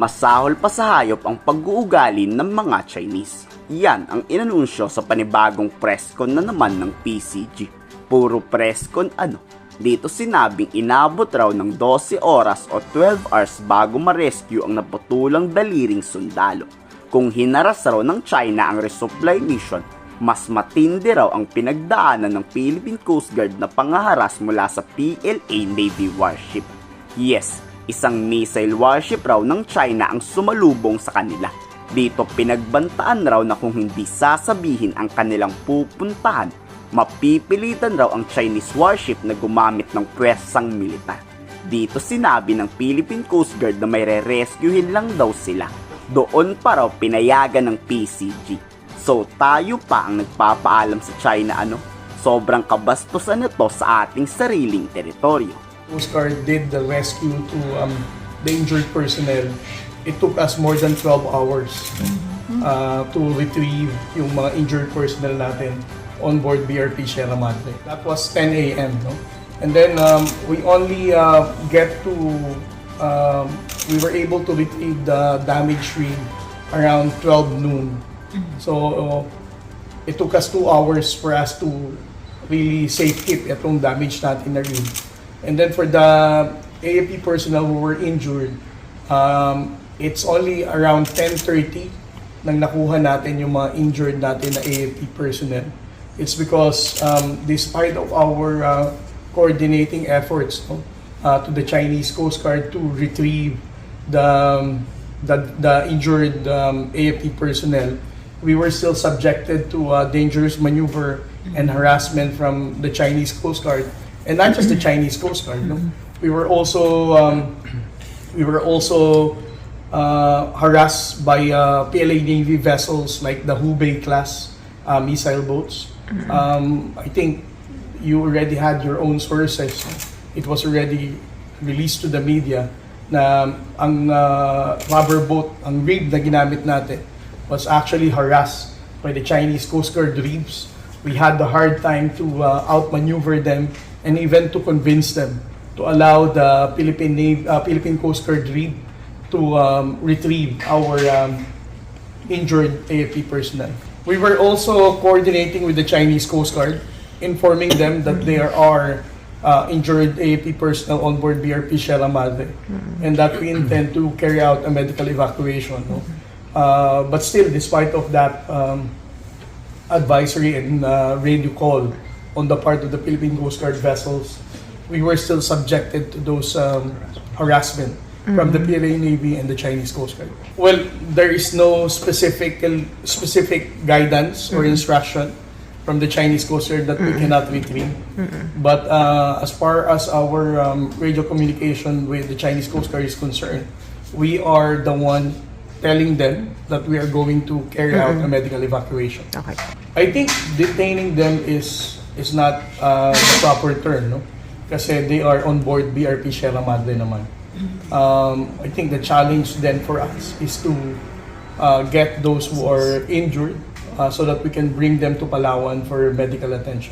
Masahol pa sa hayop ang pag-uugali ng mga Chinese. Yan ang inanunsyo sa panibagong presscon na naman ng PCG. Puro presscon ano? Dito sinabing inabot raw ng 12 oras o 12 hours bago ma-rescue ang naputulang daliring sundalo. Kung hinaras raw ng China ang resupply mission, mas matindi raw ang pinagdaanan ng Philippine Coast Guard na pangaharas mula sa PLA Navy warship. Yes, isang missile warship raw ng China ang sumalubong sa kanila. Dito pinagbantaan raw na kung hindi sasabihin ang kanilang pupuntahan, mapipilitan raw ang Chinese warship na gumamit ng pwersang militar. Dito sinabi ng Philippine Coast Guard na may re-rescuehin lang daw sila. Doon pa raw pinayagan ng PCG. So tayo pa ang nagpapaalam sa China ano? Sobrang kabastusan nito sa ating sariling teritoryo. Coast Guard did the rescue to um, the injured personnel, it took us more than 12 hours uh, to retrieve yung mga injured personnel natin on board BRP Sierra Madre. That was 10 a.m. No? And then um, we only uh, get to, um, we were able to retrieve the damaged rig around 12 noon. So uh, it took us two hours for us to really safe keep itong damage natin na rig. And then for the AFP personnel who were injured, um, it's only around 10.30 nang nakuha natin yung mga injured natin na AFP personnel. It's because um, despite of our uh, coordinating efforts no, uh, to the Chinese Coast Guard to retrieve the, um, the, the injured um, AFP personnel, we were still subjected to uh, dangerous maneuver and harassment from the Chinese Coast Guard, and not just the Chinese Coast Guard. No? We were also um, we were also uh, harassed by uh, PLA Navy vessels like the Hubei class uh, missile boats. Um, I think you already had your own sources. It was already released to the media na ang uh, rubber boat, ang rig na ginamit natin was actually harassed by the Chinese Coast Guard reefs. We had the hard time to uh, outmaneuver them and even to convince them to allow the Philippine Navy, uh, Philippine Coast Guard to um, retrieve our um, injured AFP personnel. We were also coordinating with the Chinese Coast Guard, informing them that there are uh, injured AFP personnel on board BRP Sierra Madre and that we intend to carry out a medical evacuation. No? Uh, but still, despite of that um, advisory and uh, radio call on the part of the Philippine Coast Guard vessels, we were still subjected to those um, harassment from the PLA Navy and the Chinese Coast Guard. Well, there is no specific specific guidance or instruction from the Chinese Coast Guard that we cannot retrieve. But uh, as far as our um, radio communication with the Chinese Coast Guard is concerned, we are the one telling them that we are going to carry out a medical evacuation. Okay. I think detaining them is is not uh, the proper term, no? Kasi they are on board BRP Sierra Madre naman. Um, I think the challenge then for us is to uh, get those who are injured uh, so that we can bring them to Palawan for medical attention.